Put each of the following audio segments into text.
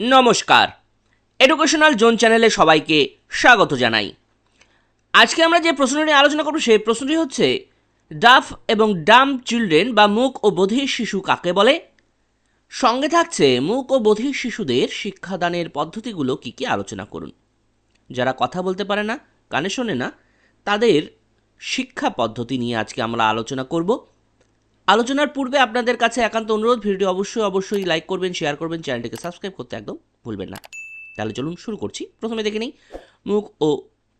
নমস্কার। Educational zone চ্যানেলে সবাইকে স্বাগত জানাই। আজকে আমরা যে প্রশ্ন নিয়ে আলোচনা করব, সেই প্রশ্নটি হচ্ছে, ডাফ এবং ডাম চিলড্রেন বা মুখ ও বধির শিশু কাকে বলে? সঙ্গে থাকছে মুখ ও বধির শিশুদের শিক্ষাদানের পদ্ধতিগুলো কি কি আলোচনা করুন। যারা কথা বলতে পারে না, কানে শোনে না, তাদের শিক্ষা পদ্ধতি নিয়ে আজকে আমরা আলোচনা করব। আলোচনার পূর্বে আপনাদের কাছে একান্ত অনুরোধ। ভিডিও অবশ্যই অবশ্যই লাইক করবেন শেয়ার করবেন চ্যানেলটিকে সাবস্ক্রাইব করতে একদম ভুলবেন না। তাহলে চলুন শুরু করছি। প্রথমে দেখে নিই, মুখ ও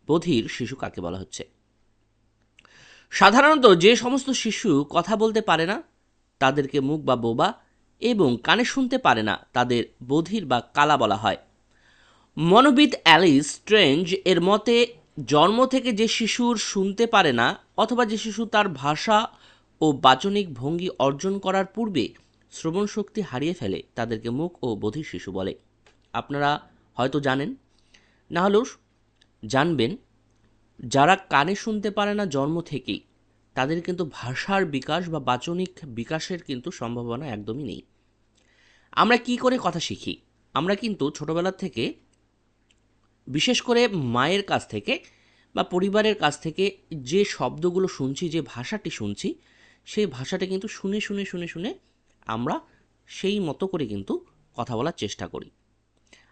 বধির শিশু কাকে বলা হচ্ছে? সাধারণত যে সমস্ত শিশু কথা বলতে পারে না, তাদেরকে মুখ বা বোবা এবং কানে শুনতে পারে না, তাদের বধির বা কালা বলা হয়। মনোবিদ অ্যালিস স্ট্রেঞ্জ এর মতে, জন্ম থেকে যে শিশুর শুনতে পারে না অথবা যে শিশু তার ভাষা ও বাচনিক ভঙ্গি অর্জন করার পূর্বে শ্রবণ শক্তি হারিয়ে ফেলে তাদেরকে মুখ ও বধির শিশু বলে। আপনারা হয়তো জানেন। না হলেও জানবেন, যারা কানে শুনতে পারে না জন্ম থেকেই, তাদের কিন্তু ভাষার বিকাশ বা বাচনিক বিকাশের কিন্তু সম্ভাবনা একদমই নেই। আমরা কি করে কথা শিখি? আমরা কিন্তু ছোটবেলা থেকে, বিশেষ করে মায়ের কাছ থেকে বা পরিবারের কাছ থেকে যে শব্দগুলো শুনছি, যে ভাষাটি শুনছি সেই ভাষাটা কিন্তু শুনে শুনে শুনে শুনে আমরা সেই মতো করে কিন্তু কথা বলার চেষ্টা করি।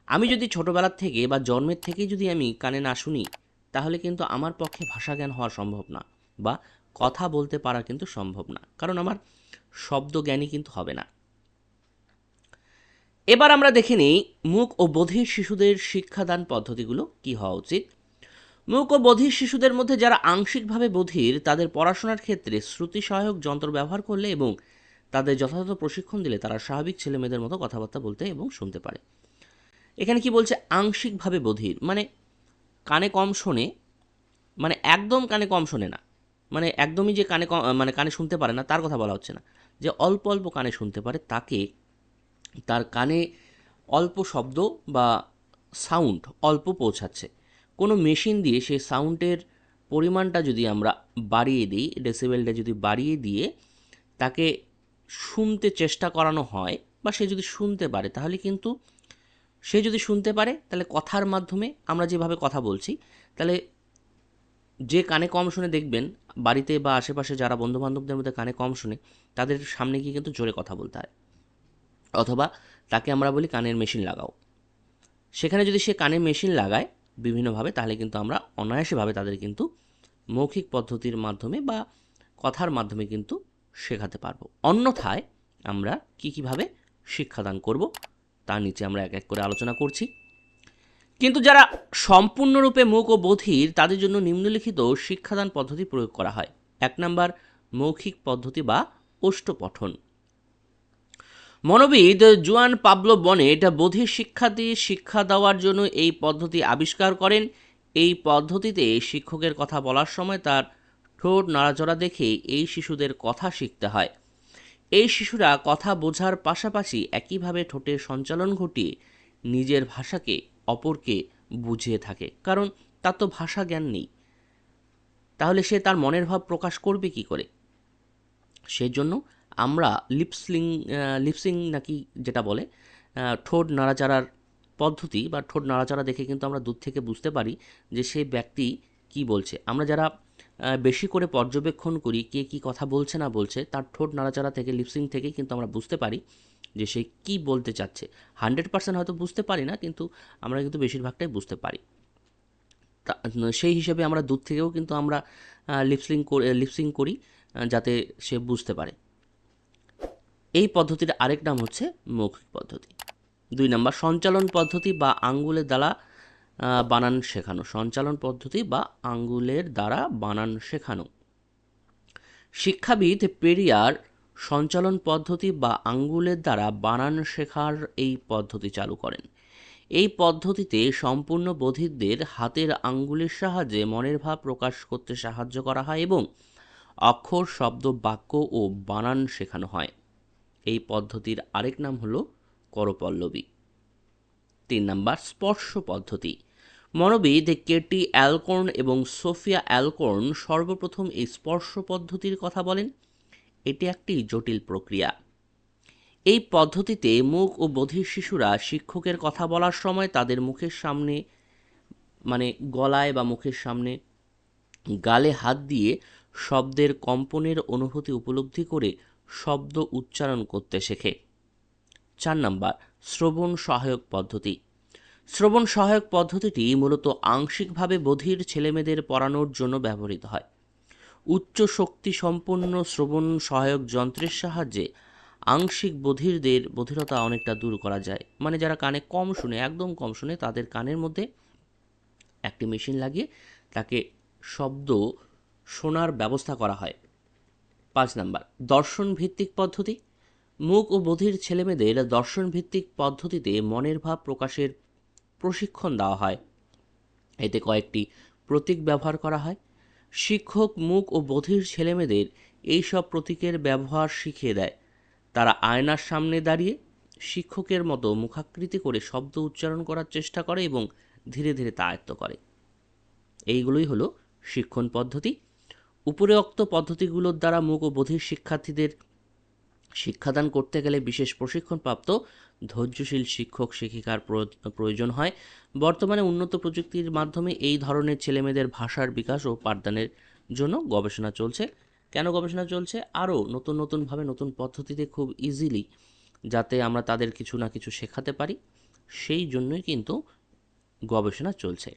আমি যদি ছোটোবেলার থেকে বা জন্মের থেকেই যদি আমি কানে না শুনি, তাহলে কিন্তু আমার পক্ষে ভাষা জ্ঞান হওয়া সম্ভব না বা কথা বলতে পারা কিন্তু সম্ভব না, কারণ আমার শব্দ জ্ঞানই কিন্তু হবে না। এবার আমরা দেখে নিই মুখ ও বধির শিশুদের শিক্ষাদান পদ্ধতিগুলো কি হওয়া উচিত। মুখ ও বধির শিশুদের মধ্যে যারা আংশিকভাবে বধির, তাদের পড়াশোনার ক্ষেত্রে শ্রুতি সহায়ক যন্ত্র ব্যবহার করলে এবং তাদের যথাযথ প্রশিক্ষণ দিলে তারা স্বাভাবিক ছেলেমেয়েদের মতো কথাবার্তা বলতে এবং শুনতে পারে। এখানে কি বলছে আংশিকভাবে বধির? মানে কানে কম শোনে মানে একদম কানে কম শোনে না। মানে একদমই যে কানে কম মানে কানে শুনতে পারে না, তার কথা বলা হচ্ছে না। যে অল্প অল্প কানে শুনতে পারে, তাকে তার কানে অল্প শব্দ বা সাউন্ড অল্প পৌঁছাচ্ছে। কোনো মেশিন দিয়ে সেই সাউন্ডের পরিমাণটা যদি আমরা বাড়িয়ে দিই, ডেসিবেলটা যদি বাড়িয়ে দিয়ে তাকে শুনতে চেষ্টা করানো হয় বা সে যদি শুনতে পারে, তাহলে কিন্তু সে যদি শুনতে পারে, তাহলে কথার মাধ্যমে আমরা যেভাবে কথা বলছি, তাহলে যে কানে কম শুনে দেখবেন, বাড়িতে বা আশেপাশে যারা বন্ধুবান্ধবদের মধ্যে কানে কম শুনে, তাদের সামনে গিয়ে কিন্তু জোরে কথা বলতে হয়। অথবা তাকে আমরা বলি কানের মেশিন লাগাও। সেখানে যদি সে কানের মেশিন লাগায় বিভিন্নভাবে, তাহলে কিন্তু আমরা অনায়াসেভাবে তাদের কিন্তু মৌখিক পদ্ধতির মাধ্যমে বা কথার মাধ্যমে কিন্তু শেখাতে পারব। অন্যথায় আমরা কী কীভাবে শিক্ষাদান করব, তার নিচে আমরা এক এক করে আলোচনা করছি। কিন্তু যারা সম্পূর্ণরূপে মুখ ও বধির, তাদের জন্য নিম্নলিখিত শিক্ষাদান পদ্ধতি প্রয়োগ করা হয়। এক নাম্বার, মৌখিক পদ্ধতি বা ওষ্ঠপঠন। মনোবিদ জুয়ান পাবলো বনেট বধির শিক্ষার্থী শিক্ষা দেওয়ার জন্য এই পদ্ধতি আবিষ্কার করেন। এই পদ্ধতিতে শিক্ষকের কথা বলার সময় তার ঠোঁট নাড়াচড়া দেখে এই শিশুদের কথা শিখতে হয়। এই শিশুরা কথা বোঝার পাশাপাশি একইভাবে ঠোঁটের সঞ্চালন ঘটিয়ে নিজের ভাষাকে অপরকে বুঝিয়ে থাকে, কারণ তার তো ভাষা জ্ঞান নেই। তাহলে সে তার মনের ভাব প্রকাশ করবে কি করে? সেজন্য আমরা লিপসিং লিপসিং নাকি যেটা বলে ঠোঁট নাড়াচাড়ার পদ্ধতি বা ঠোঁট নাড়াচাড়া দেখে কিন্তু আমরা দূর থেকে বুঝতে পারি যে সেই ব্যক্তি কি বলছে। আমরা যারা বেশি করে পর্যবেক্ষণ করি, কে কি কথা বলছে না বলছে, তার ঠোঁট নাড়াচাড়া থেকে লিপসিং থেকে কিন্তু আমরা বুঝতে পারি যে সে কি বলতে চাচ্ছে। হান্ড্রেড পার্সেন্ট হয়তো বুঝতে পারি না, কিন্তু আমরা কিন্তু বেশিরভাগটাই বুঝতে পারি। সেই হিসেবে আমরা দূর থেকেও কিন্তু আমরা লিপসিং লিপসিং করি যাতে সে বুঝতে পারে। এই পদ্ধতির আরেক নাম হচ্ছে মৌখিক পদ্ধতি। দুই নম্বর, সঞ্চালন পদ্ধতি বা আঙ্গুলের দ্বারা বানান শেখানো। সঞ্চালন পদ্ধতি বা আঙ্গুলের দ্বারা বানান শেখানো। শিক্ষাবিদ পেরিয়ার সঞ্চালন পদ্ধতি বা আঙ্গুলের দ্বারা বানান শেখার এই পদ্ধতি চালু করেন। এই পদ্ধতিতে সম্পূর্ণ বধিরদের হাতের আঙ্গুলের সাহায্যে মনের ভাব প্রকাশ করতে সাহায্য করা হয় এবং অক্ষর, শব্দ, বাক্য ও বানান শেখানো হয়। এই পদ্ধতির আরেক নাম হলো করপল্লবী। তিন নাম্বার, স্পর্শ পদ্ধতি। মনোবিদ কেটি অ্যালকর্ন এবং সোফিয়া অ্যালকর্ন সর্বপ্রথম এই স্পর্শ পদ্ধতির কথা বলেন। এটি একটি জটিল প্রক্রিয়া। এই পদ্ধতিতে মুখ ও বধির শিশুরা শিক্ষকের কথা বলার সময় তাদের মুখের সামনে মানে গলায় বা মুখের সামনে গালে হাত দিয়ে শব্দের কম্পনের অনুভূতি উপলব্ধি করে শব্দ উচ্চারণ করতে শেখে। চার নাম্বার, শ্রবণ সহায়ক পদ্ধতি। শ্রবণ সহায়ক পদ্ধতিটি মূলত আংশিকভাবে বধির ছেলেমেয়েদের পড়ানোর জন্য ব্যবহৃত হয়। উচ্চ শক্তি সম্পন্ন শ্রবণ সহায়ক যন্ত্রের সাহায্যে আংশিক বধিরদের বধিরতা অনেকটা দূর করা যায়। মানে যারা কানে কম শুনে, একদম কম শুনে, তাদের কানের মধ্যে একটি মেশিন লাগিয়ে তাকে শব্দ শোনার ব্যবস্থা করা হয়। পাঁচ নাম্বার দর্শন ভিত্তিক পদ্ধতি। মুখ ও বধির ছেলেমেয়েদের দর্শন ভিত্তিক পদ্ধতিতে মনের ভাব প্রকাশের প্রশিক্ষণ দেওয়া হয়। এতে কয়েকটি প্রতীক ব্যবহার করা হয়। শিক্ষক মুখ ও বধির ছেলেমেয়েদের এইসব প্রতীকের ব্যবহার শিখিয়ে দেয়। তারা আয়নার সামনে দাঁড়িয়ে শিক্ষকের মতো মুখাকৃতি করে শব্দ উচ্চারণ করার চেষ্টা করে এবং ধীরে ধীরে তা আয়ত্ত করে। এইগুলোই হলো শিক্ষণ পদ্ধতি। উপরোক্ত পদ্ধতিগুলোর দ্বারা মুখ ও বধির শিক্ষার্থীদের শিক্ষাদান করতে গেলে বিশেষ প্রশিক্ষণপ্রাপ্ত ধৈর্যশীল শিক্ষক শিক্ষিকার প্রয়- প্রয়োজন হয়। বর্তমানে উন্নত প্রযুক্তির মাধ্যমে এই ধরনের ছেলেমেয়েদের ভাষার বিকাশ ও পাঠদানের জন্য গবেষণা চলছে। কেন গবেষণা চলছে? আরও নতুন নতুনভাবে নতুন পদ্ধতিতে খুব ইজিলি যাতে আমরা তাদের কিছু না কিছু শেখাতে পারি সেই জন্যই কিন্তু গবেষণা চলছে।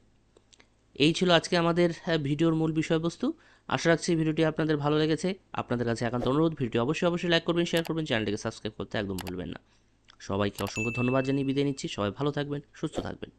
এই ছিল আজকে আমাদের হ্যাঁ, ভিডিওর মূল বিষয়বস্তু। আশা রাখছি ভিডিওটি আপনাদের ভালো লেগেছে। আপনাদের কাছে একান্ত অনুরোধ ভিডিও অবশ্যই অবশ্যই লাইক করবেন শেয়ার করবেন, চ্যানেলটিকে সাবস্ক্রাইব করতে একদম ভুলবেন না। সবাইকে অসংখ্য ধন্যবাদ জানিয়ে বিদায় নিচ্ছি। সবাই ভালো থাকবেন, সুস্থ থাকবেন।